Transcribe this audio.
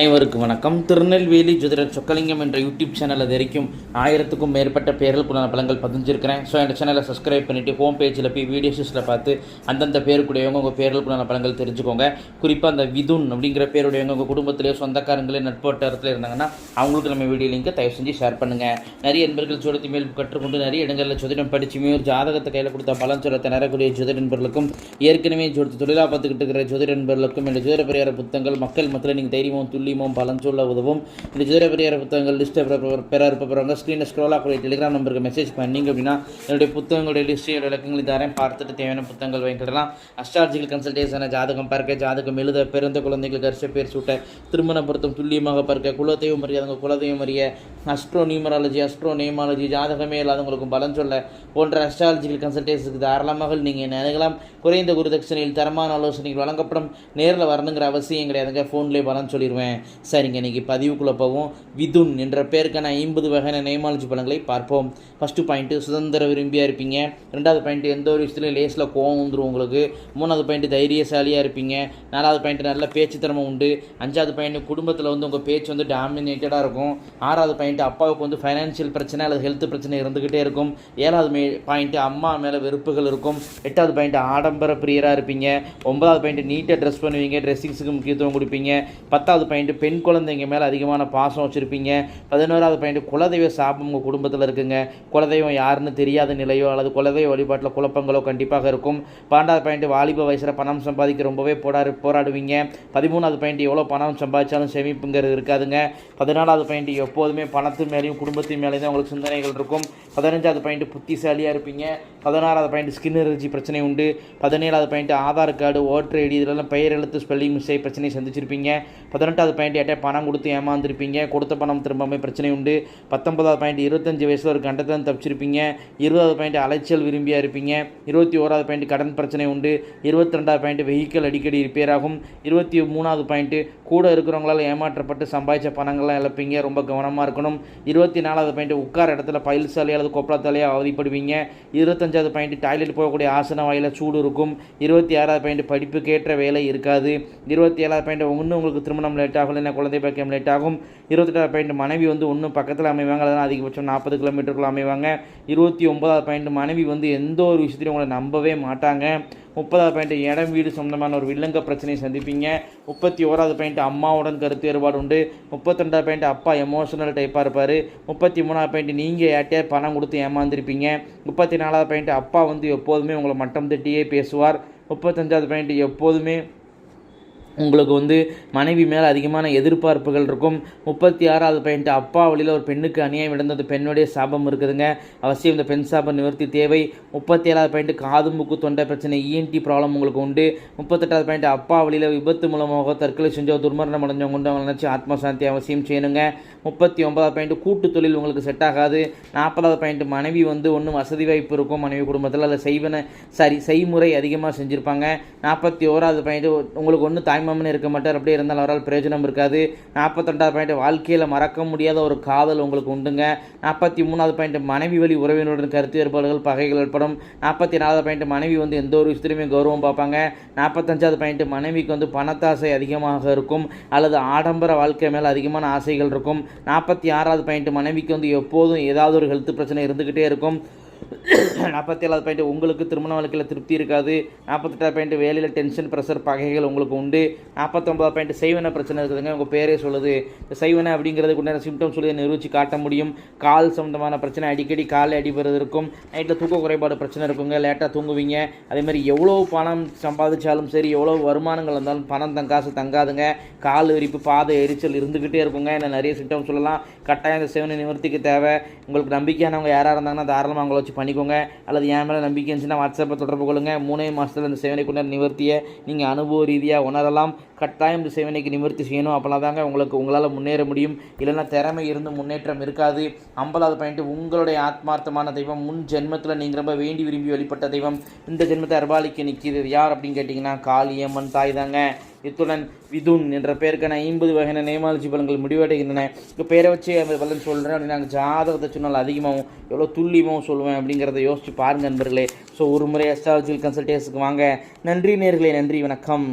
அனைவருக்கும் வணக்கம். திருநெல்வேலி ஜோதிடர் சொக்கலிங்கம் என்ற யூடியூப் சேனல் அது வரைக்கும் ஆயிரத்துக்கும் மேற்பட்ட பேர்களுக்குள்ளான பலங்கள் பதிஞ்சிருக்கிறேன். ஸோ இந்த சேனலை சப்ஸ்கிரைப் பண்ணிவிட்டு ஹோம் பேஜில் போய் வீடியோஸில் பார்த்து அந்தந்த பேருக்குடையவங்க உங்கள் பேர்களுக்குள்ளான பலங்கள் தெரிஞ்சுக்கோங்க. குறிப்பாக அந்த விதுன் அப்படிங்கிற பேருடையவங்க உங்கள் குடும்பத்திலேயோ சொந்தக்காரங்களே நட்போட்டத்தில் இருந்தாங்கன்னா அவங்களுக்கு நம்ம வீடியோ லிங்கை தயவு செஞ்சு ஷேர் பண்ணுங்கள் நிறைய நண்பர்கள் ஜோதிடத்தை மேல் கற்றுக்கொண்டு நிறைய இடங்களில் ஜோதிடம் படிச்சுமே ஒரு ஜாதகத்தை கையில் கொடுத்த பலன் சொல்ல திணறக்கூடிய ஜோதிட நண்பர்களுக்கும் ஏற்கனவே ஜோதி தொழிலாக பார்த்துக்கிட்டு இருக்கிற ஜோதிட நண்பர்களுக்கும் இந்த ஜோதிட பெரியார புத்தகங்கள் மக்கள் மத்தியில் நீங்கள் தைரியமும் துல்லியமும் பலன் சொல்ல உதவும். இந்த ஜோதிட பெரியார் புத்தகங்கள் லிஸ்ட்டை பெற இருப்பவங்க ஸ்க்ரீனில் ஸ்க்ரோல் ஆகக்கூடிய டெலிகிராம் நம்பருக்கு மெசேஜ் பண்ணீங்க அப்படின்னா என்னுடைய புத்தகங்களுடைய லிஸ்ட்டு விளக்கங்களை தரேன் பார்த்துட்டு தேவையான புத்தகங்கள் வாங்கிக்கலாம் அஸ்ட்ராலஜிக்கல் கன்சல்டேஷனை ஜாதகம் பார்க்க ஜாதகம் எழுத பிறந்த குழந்தைகளுக்கு அரிசி பேர் சூட்ட திருமண பொருத்தம் துல்லியமாக பார்க்க குலதெய்வம் அறியாதவங்க குலதெய்வம் அறிய அஸ்ட்ரோ நியூமராலஜி அஸ்ட்ரோ நேமாலஜி ஜாதகமே இல்லாதவங்களுக்கும் பலன் சொல்ல போன்ற அஸ்ட்ராலஜிக்கல் கன்சல்டேஷனுக்கு தாராளமாக நீங்கள் நினைக்கலாம் குறைந்த குருதட்சணையில் தரமான ஆலோசனைகள் வழங்கப்படும். நேரில் வரணுங்கிற அவசியம் கிடையாதுங்க. ஃபோன்லேயே பலன் சொல்லிடுவேன் சரிங்க இன்றைக்கி பதிவுக்குள்ளே போவோம். விதுன் என்ற பேருக்கான ஐம்பது வகையான நெய்மாலஜி பழங்களை பார்ப்போம். ஃபஸ்ட்டு பாயிண்ட்டு சுதந்திர விரும்பியாக இருப்பீங்க. ரெண்டாவது பாயிண்ட்டு எந்த ஒரு விஷயத்துலையும் லேஸில் கோவம் வந்துடும் உங்களுக்கு. மூணாவது பாயிண்ட்டு தைரியசாலியாக இருப்பீங்க. நாலாவது பாயிண்ட்டு நல்ல பேச்சு திறமை உண்டு. அஞ்சாவது பாயிண்ட் குடும்பத்தில் வந்து உங்கள் பேச்சு வந்து டாமினேட்டடாக இருக்கும். ஆறாவது பாயிண்ட் அப்பாவுக்கு வந்து ஃபைனான்ஷியல் பிரச்சனை அல்லது ஹெல்த் பிரச்சனை இருந்துக்கிட்டே இருக்கும். ஏழாவது மே பாயிண்ட்டு அம்மா மேலே வெறுப்புகள் இருக்கும். எட்டாவது பாயிண்ட் ஆடம்பர பிரியராக இருப்பீங்க. ஒன்பதாவது பாயிண்ட் நீட்டாக ட்ரெஸ் பண்ணுவீங்க. ட்ரெஸ்ஸிங்ஸுக்கு முக்கியத்துவம் கொடுப்பீங்க. பத்தாவது பாயிண்ட் பெண் குழந்தைங்க மேலே அதிகமான பாசம் வச்சுருப்பீங்க. பதினோராவது பாயிண்ட் குலதெய்வ சாபம் உங்கள் குடும்பத்தில் இருக்குங்க. குலதெய்வம் யாருன்னு தெரியாத நிலையோ அல்லது குலதெய்வ வழிபாட்டில் குழப்பங்களோ கண்டிப்பாக இருக்கும். பன்னெண்டாவது பாயிண்ட் வாலிப வயசில் பணம் சம்பாதிக்க ரொம்பவே போராடு போராடுவீங்க. பதிமூணாவது பாயிண்ட் எவ்வளோ பணம் சம்பாதிச்சாலும் சேமிப்புங்கிறது இருக்காதுங்க. பதினாலாவது பாயிண்ட் எப்போதுமே பணத்து மேலேயும் குடும்பத்தின் மேலேயும் தான் உங்களுக்கு சிந்தனைகள் இருக்கும். பதினஞ்சாவது பாயிண்ட் புத்திசாலியாக இருப்பீங்க. பதினாறாவது பாயிண்ட் ஸ்கின் எலர்ஜி பிரச்சனை உண்டு. பதினேழாவது point Aadhaar card voter ID இதெல்லாம் பெயர் எழுத்து ஸ்பெல்லிங் மிஸ்டேக் பிரச்சனை சந்திச்சிருப்பீங்க. பதினெட்டாவது பாயிண்ட் யார்ட்டே பணம் கொடுத்து ஏமாந்துருப்பீங்க. கொடுத்த பணம் திரும்பாமல் பிரச்சனை உண்டு. பத்தொன்பதாவது பாயிண்ட் இருபத்தஞ்சு வயசில் ஒரு கண்டத்தை தப்பிச்சிருப்பீங்க. இருபதாவது பாயிண்ட் அலைச்சல் விரும்பியாக இருப்பீங்க. இருபத்தி ஓராவது பாயிண்ட் கடன் பிரச்சனை உண்டு. இருபத்தி ரெண்டாவது பாயிண்ட் வெஹிக்கிள் அடிக்கடி ரிப்பேர் ஆகும். இருபத்தி மூணாவது பாயிண்ட்டு கூட இருக்கிறவங்களால் ஏமாற்றப்பட்டு சம்பாதிச்ச பணங்கள்லாம் இழப்பீங்க. ரொம்ப கவனமாக இருக்கணும். இருபத்தி நாலாவது பாயிண்ட் உட்கார இடத்துல பயில்சாலையோ அல்லது கொப்பளத்தாலேயே அவதிப்படுவீங்க. இருபத்தஞ்சாவது பாயிண்ட் டாய்லெட் போகக்கூடிய ஆசன வாயில் சூடு இருக்கும். இருபத்தி ஆறாவது பாயிண்ட் படிப்புக்கேற்ற வேலை இருக்காது. இருபத்தி ஏழாவது பாயிண்ட் ஒன்று உங்களுக்கு திருமணம் லேட் ஆகும் இல்லைன்னா குழந்தை பாக்கியம் லேட் ஆகும். இருபத்தெட்டாவது பாயிண்ட் மனைவி வந்து ஒன்றும் பக்கத்தில் அமைவாங்க அதனால் அதிகபட்சம் நாற்பது கிலோமீட்டருக்குள்ள அமைவாங்க. இருபத்தி ஒன்பதாவது பாயிண்ட் மனைவி வந்து எந்த ஒரு விஷயத்தையும் உங்களை நம்பவே மாட்டாங்க. முப்பதாவது பாயிண்ட் இடம் வீடு சொந்தமான ஒரு வில்லங்க பிரச்சனையை சந்திப்பீங்க. முப்பத்தி ஓராவது பாயிண்ட் அம்மாவுடன் கருத்து வேறுபாடு உண்டு. முப்பத்தெண்டாவது பாயிண்ட் அப்பா எமோஷனல் டைப்பாக இருப்பார். முப்பத்தி மூணாவது பாயிண்ட் நீங்கள் யார்ட்டையா பணம் கொடுத்து ஏமாந்துருப்பீங்க. முப்பத்தி நாலாவது பாயிண்ட் அப்பா வந்து எப்போதுமே உங்களை மட்டம் தட்டியே பேசுவார். முப்பத்தஞ்சாவது பாயிண்ட் எப்போதுமே உங்களுக்கு வந்து மனைவி மேலே அதிகமான எதிர்பார்ப்புகள் இருக்கும். முப்பத்தி ஆறாவது பாயிண்ட் அப்பா வழியில் ஒரு பெண்ணுக்கு அநியாயம் இழந்தது பெண்ணுடைய சாபம் இருக்குதுங்க. அவசியம் இந்த பெண் சாபம் நிவர்த்தி தேவை. முப்பத்தி ஏழாவது பையன்ட்டு காது மூக்கு தொண்டை பிரச்சனை இஎன்டி ப்ராப்ளம் உங்களுக்கு உண்டு. முப்பத்தெட்டாவது பாயிண்ட் அப்பா வழியில் விபத்து மூலமாக தற்கொலை செஞ்சோ துர்மரணம் அடைஞ்சவங்க உண்டு அவங்க நினச்சி ஆத்மசாந்தி அவசியம் செய்யணுங்க. முப்பத்தி ஒன்பதாவது பாயிண்ட் கூட்டு தொழில் உங்களுக்கு செட் ஆகாது. நாற்பதாவது பாயிண்ட் மனைவி வந்து ஒன்றும் வசதி வாய்ப்பு இருக்கும். மனைவி குடும்பத்தில் அதில் செய்வன சரி செய்முறை அதிகமாக செஞ்சுருப்பாங்க. நாற்பத்தி ஓராவது பாயிண்ட் உங்களுக்கு ஒன்று ஒன்றும் தாய்மாமன் இருக்க மாட்டார். அப்படியே இருந்தாலும் அவரால் பிரயோஜனம் இருக்காது. நாற்பத்தெண்டாவது பாயிண்ட் வாழ்க்கையில் மறக்க முடியாத ஒரு காதல் உங்களுக்கு உண்டுங்க. நாற்பத்தி மூணாவது பாயிண்ட் மனைவி வழி உறவினருடன் கருத்து ஏற்பாடுகள் பகைகள் ஏற்படும். நாற்பத்தி நாலாவது பாயிண்ட் மனைவி வந்து எந்த ஒரு விஷயத்துலையுமே கௌரவம் பார்ப்பாங்க. நாற்பத்தஞ்சாவது பாயிண்ட் மனைவிக்கு வந்து பணத்தாசை அதிகமாக இருக்கும். அல்லது ஆடம்பர வாழ்க்கை மேலே அதிகமான ஆசைகள் இருக்கும். நாற்பத்தி ஆறாவது பாயிண்ட் மனைவிக்கு வந்து எப்போதும் ஏதாவது ஒரு ஹெல்த் பிரச்சனை இருந்துக்கிட்டே இருக்கும். நாற்பத்தி ஏழாவது பாயிண்ட் உங்களுக்கு திருமண வாழ்க்கையில் திருப்தி இருக்காது. நாற்பத்தெட்டாவது பாயிண்ட் வேலையில் டென்ஷன் ப்ரெஷர் பகைகள் உங்களுக்கு உண்டு. நாற்பத்தொம்பதாவது பாயிண்ட் செய்வன பிரச்சனை இருக்குதுங்க. உங்கள் பேரே சொல்லுது. இந்த செய்வன அப்படிங்கிறதுக்கு உண்டான சிம்டம் சொல்லி நிரூபித்து காட்ட முடியும். கால் சம்மந்தமான பிரச்சனை அடிக்கடி கால் அடிபடுறது இருக்கும். நைட்டில் தூக்க குறைபாடு பிரச்சனை இருக்குங்க. லேட்டாக தூங்குவீங்க. அதேமாதிரி எவ்வளோ பணம் சம்பாதிச்சாலும் சரி எவ்வளோ வருமானங்கள் இருந்தாலும் பணம் தங்க காசு தங்காதுங்க. கால் விரிப்பு பாதை எரிச்சல் இருந்துக்கிட்டே இருக்குங்க. என்ன நிறைய சிம்டம் சொல்லலாம். கட்டாயம் இந்த செவனை நிவர்த்திக்கு தேவை. உங்களுக்கு நம்பிக்கையானவங்க யாராக இருந்தாங்கன்னா தாராளமாக அவங்கள வச்சு பண்ணி பண்ணிக்கோங்க அல்லது என் மேலே நம்பிக்கை இருந்துச்சுன்னா வாட்ஸ்அப்பை தொடர்பு கொள்ளுங்கள் மூணே மாதத்தில் இந்த சேவனை கொண்ட நிவர்த்தியை நீங்கள் அனுபவ ரீதியாக உணரலாம். கட்டாயம் இந்த சேவனைக்கு நிவர்த்தி செய்யணும். அப்போலாம் தாங்க உங்களுக்கு உங்களால் முன்னேற முடியும். இல்லைன்னா திறமை இருந்து முன்னேற்றம் இருக்காது. ஐம்பதாவது பாயிண்ட் உங்களுடைய ஆத்மார்த்தமான தெய்வம் முன் ஜென்மத்தில் நீங்கள் ரொம்ப வேண்டி விரும்பி வழிபட்ட தெய்வம். இந்த ஜென்மத்தை அர்பாலிக்க நிற்கிறது யார் அப்படின்னு கேட்டிங்கன்னா காளியம்மன் தாய் தாங்க இத்துடன் விதுன் என்ற பெயருக்கான ஐம்பது வகையான நேமாலஜி பலன்கள் முடிவடைகின்றன. இப்போ பேரை வச்சு அந்த பலன் சொல்கிறேன் அப்படின்னு நாங்கள் ஜாதகத்தை சொன்னால் அதிகமாகவும் எவ்வளோ துல்லியமாகவும் சொல்லுவேன் அப்படிங்கிறத யோசிச்சு பாருங்கள் நண்பர்களே. ஸோ ஒரு முறை அஸ்ட்ராலஜிக்கல் கன்சல்டேஷனுக்கு வாங்க. நன்றி நேர்களே நன்றி வணக்கம்.